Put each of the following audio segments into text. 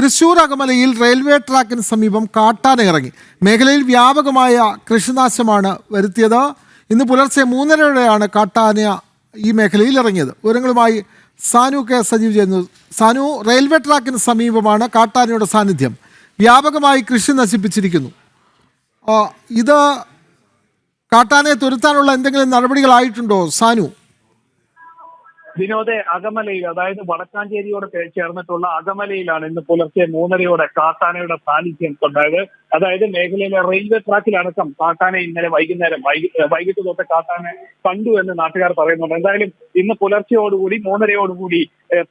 Thrissur അകമലയിൽ railway ട്രാക്കിന് സമീപം കാട്ടാന ഇറങ്ങി. മേഖലയിൽ വ്യാപകമായ കൃഷിനാശമാണ് വരുത്തിയത്. ഇന്ന് പുലർച്ചെ മൂന്നരയോടെയാണ് കാട്ടാന ഈ മേഖലയിൽ ഇറങ്ങിയത്. വിവരങ്ങളുമായി സാനു കെ സജീവ് ചെയ്യുന്നു സാനു റെയിൽവേ ട്രാക്കിന് സമീപമാണ് കാട്ടാനയുടെ സാന്നിധ്യം. വ്യാപകമായി കൃഷി നശിപ്പിച്ചിരിക്കുന്നു. ഇത് കാട്ടാനയെ തുരുത്താനുള്ള എന്തെങ്കിലും നടപടികളായിട്ടുണ്ടോ സാനു? വിനോദെ അകമലയിൽ അതായത് വടക്കാഞ്ചേരിയോട് ചേർന്നിട്ടുള്ള അകമലയിലാണ് ഇന്ന് പുലർച്ചെ മൂന്നരയോടെ കാട്ടാനയുടെ സാന്നിധ്യം ഉണ്ടായത്. അതായത് മേഖലയിലെ റെയിൽവേ ട്രാക്കിലടക്കം കാട്ടാനെ ഇന്നലെ വൈകുന്നേരം വൈകിട്ട് തൊട്ട് കാട്ടാനെ കണ്ടു എന്ന് നാട്ടുകാർ പറയുന്നുണ്ട്. എന്തായാലും ഇന്ന് പുലർച്ചയോടുകൂടി മൂന്നരയോടുകൂടി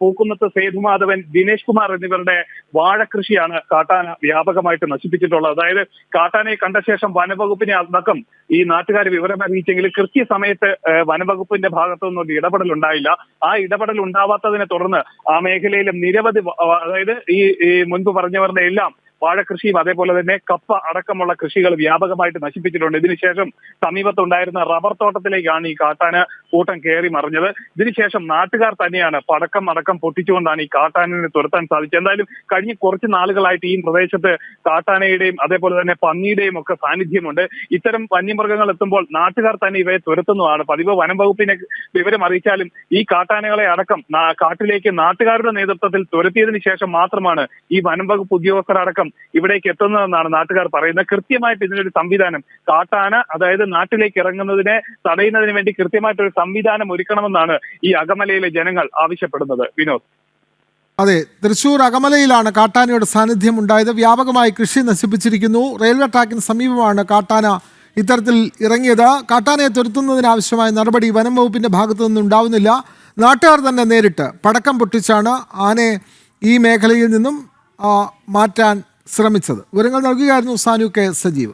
പൂക്കുന്നത്ത് സേതുമാധവൻ ദിനേശ് കുമാർ എന്നിവരുടെ വാഴകൃഷിയാണ് കാട്ടാന വ്യാപകമായിട്ട് നശിപ്പിച്ചിട്ടുള്ളത്. അതായത് കാട്ടാനയെ കണ്ട ശേഷം വനവകുപ്പിനെ അടക്കം ഈ നാട്ടുകാർ വിവരം അറിയിച്ചെങ്കിൽ കൃത്യസമയത്ത് വനവകുപ്പിന്റെ ഭാഗത്തു നിന്നൊരു ഇടപെടൽ ഉണ്ടായില്ല. ആ ഇടപെടൽ ഉണ്ടാവാത്തതിനെ തുടർന്ന് ആ മേഖലയിലും നിരവധി അതായത് ഈ മുൻപ് പറഞ്ഞവരുടെ എല്ലാം വാഴകൃഷിയും അതേപോലെ തന്നെ കപ്പ അടക്കമുള്ള കൃഷികൾ വ്യാപകമായിട്ട് നശിപ്പിച്ചിട്ടുണ്ട്. ഇതിനുശേഷം സമീപത്തുണ്ടായിരുന്ന റബ്ബർ തോട്ടത്തിലേക്കാണ് ഈ കാട്ടാന കൂട്ടം കയറി മറിഞ്ഞത്. ഇതിനുശേഷം നാട്ടുകാർ തന്നെയാണ് പടക്കം അടക്കം പൊട്ടിച്ചുകൊണ്ടാണ് ഈ കാട്ടാനനെ തുരത്താൻ സാധിച്ചത്. എന്തായാലും കഴിഞ്ഞ കുറച്ച് നാളുകളായിട്ട് ഈ പ്രദേശത്ത് കാട്ടാനയുടെയും അതേപോലെ തന്നെ പന്നിയുടെയും ഒക്കെ സാന്നിധ്യമുണ്ട്. ഇത്തരം വന്യമൃഗങ്ങൾ എത്തുമ്പോൾ നാട്ടുകാർ തന്നെ ഇവയെ തുരത്തുന്നതാണ്. പതിവ് വനം വകുപ്പിനെ വിവരം അറിയിച്ചാലും ഈ കാട്ടാനകളെ അടക്കം കാട്ടിലേക്ക് നാട്ടുകാരുടെ നേതൃത്വത്തിൽ തുരത്തിയതിനു ശേഷം മാത്രമാണ് ഈ വനം വകുപ്പ് ഉദ്യോഗസ്ഥരടക്കം ഇവിടേക്ക് എത്തുന്നതെന്നാണ് നാട്ടുകാർ പറയുന്നത്. കൃത്യമായിട്ട് ഇതിനൊരു സംവിധാനം കാട്ടാന അതായത് നാട്ടിലേക്ക് ഇറങ്ങുന്നതിനെ തടയുന്നതിന് വേണ്ടി കൃത്യമായിട്ടൊരു സംവിധാനം ഒരുക്കണമെന്നാണ് ഈ അകമലയിലെ ജനങ്ങൾ ആവശ്യപ്പെടുന്നത്. വിനോദ്. അതെ തൃശൂർ അകമലയിലാണ് കാട്ടാനയുടെ സാന്നിധ്യം ഉണ്ടായത്. വ്യാപകമായി കൃഷി നശിപ്പിച്ചിരിക്കുന്നു. റെയിൽവേ ട്രാക്കിന് സമീപമാണ് കാട്ടാന ഇത്തരത്തിൽ ഇറങ്ങിയത്. കാട്ടാനയെ തുരത്തുന്നതിനാവശ്യമായ നടപടി വനം വകുപ്പിന്റെ ഭാഗത്തു നിന്നും ഉണ്ടാവുന്നില്ല. നാട്ടുകാർ തന്നെ നേരിട്ട് പടക്കം പൊട്ടിച്ചാണ് ആനയെ ഈ മേഖലയിൽ നിന്നും മാറ്റാൻ ശ്രമിച്ചത്. വിവരങ്ങൾ നൽകുകയായിരുന്നു സാനു കെ സജീവ്.